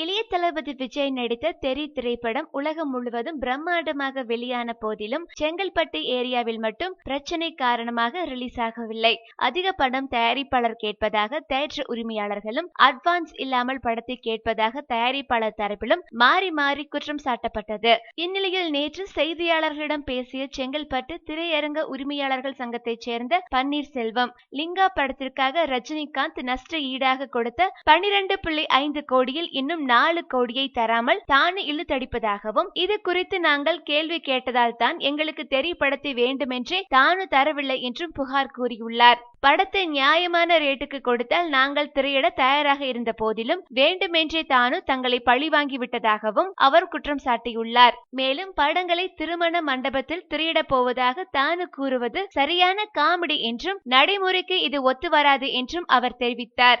இளைய தளபதி விஜய் நடித்த தெரி திரைப்படம் உலகம் முழுவதும் பிரம்மாண்டமாக வெளியான போதிலும் செங்கல்பட்டு ஏரியாவில் மட்டும் பிரச்சனை காரணமாக ரிலீஸ் ஆகவில்லை. அதிக படம் தயாரிப்பாளர் கேட்பதாக தேட்டர் உரிமையாளர்களும் அட்வான்ஸ் இல்லாமல் படத்தை கேட்பதாக தயாரிப்பாளர் தரப்பிலும் மாறி மாறி குற்றம் சாட்டப்பட்டது. இந்நிலையில் நேற்று செய்தியாளர்களிடம் பேசிய செங்கல்பட்டு திரையரங்க உரிமையாளர்கள் சங்கத்தைச் சேர்ந்த பன்னீர்செல்வம் லிங்கா படத்திற்காக ரஜினிகாந்த் நஷ்ட ஈடாக கொடுத்த பனிரெண்டு புள்ளி ஐந்து கோடியில் இன்னும் நாலு கோடியை தராமல் தானே இழுத்தடிப்பதாகவும் இது குறித்து நாங்கள் கேள்வி கேட்டதால் தான் எங்களுக்கு தெரியப்படுத்த வேண்டுமென்றே தானு தரவில்லை என்றும் புகார் கூறியுள்ளார். படத்தை நியாயமான ரேட்டுக்கு கொடுத்தால் நாங்கள் திரையிட தயாராக இருந்த போதிலும் வேண்டுமென்றே தானு தங்களை பழிவாங்கி விட்டதாகவும் அவர் குற்றம் சாட்டியுள்ளார். மேலும் படங்களை திருமண மண்டபத்தில் திரையிடப் போவதாக தானு கூறுவது சரியான காமெடி என்றும் நடைமுறைக்கு இது ஒத்து வராது என்றும் அவர் தெரிவித்தார்.